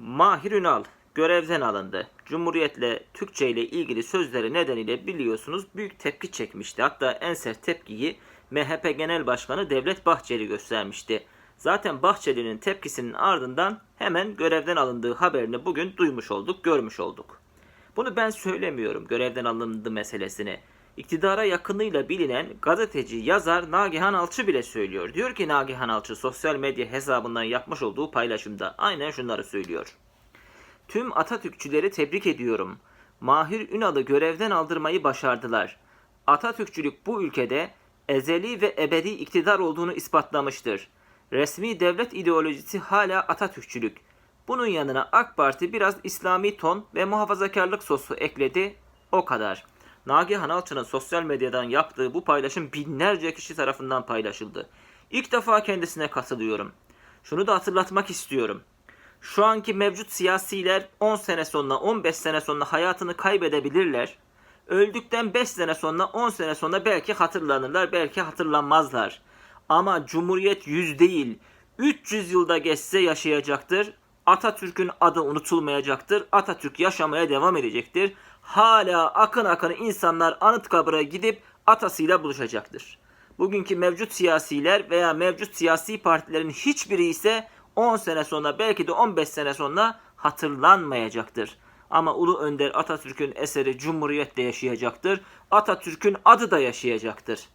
Mahir Ünal görevden alındı. Cumhuriyetle Türkçe ile ilgili sözleri nedeniyle biliyorsunuz büyük tepki çekmişti. Hatta en sert tepkiyi MHP Genel Başkanı Devlet Bahçeli göstermişti. Zaten Bahçeli'nin tepkisinin ardından hemen görevden alındığı haberini bugün duymuş olduk, görmüş olduk. Bunu ben söylemiyorum görevden alındı meselesini. İktidara yakınıyla bilinen gazeteci, yazar Nagihan Alçı bile söylüyor. Diyor ki Nagihan Alçı sosyal medya hesabından yapmış olduğu paylaşımda aynen şunları söylüyor. Tüm Atatürkçüleri tebrik ediyorum. Mahir Ünal'ı görevden aldırmayı başardılar. Atatürkçülük bu ülkede ezeli ve ebedi iktidar olduğunu ispatlamıştır. Resmi devlet ideolojisi hala Atatürkçülük. Bunun yanına AK Parti biraz İslami ton ve muhafazakarlık sosu ekledi. O kadar. Nagihan Alçı'nın sosyal medyadan yaptığı bu paylaşım binlerce kişi tarafından paylaşıldı. İlk defa kendisine katılıyorum. Şunu da hatırlatmak istiyorum. Şu anki mevcut siyasiler 10 sene sonra 15 sene sonra hayatını kaybedebilirler. Öldükten 5 sene sonra 10 sene sonra belki hatırlanırlar belki hatırlanmazlar. Ama Cumhuriyet 100 değil 300 yılda geçse yaşayacaktır. Atatürk'ün adı unutulmayacaktır. Atatürk yaşamaya devam edecektir. Hala akın akın insanlar Anıtkabir'e gidip atasıyla buluşacaktır. Bugünkü mevcut siyasiler veya mevcut siyasi partilerin hiçbiri ise 10 sene sonra belki de 15 sene sonra hatırlanmayacaktır. Ama Ulu Önder Atatürk'ün eseri Cumhuriyet'te yaşayacaktır. Atatürk'ün adı da yaşayacaktır.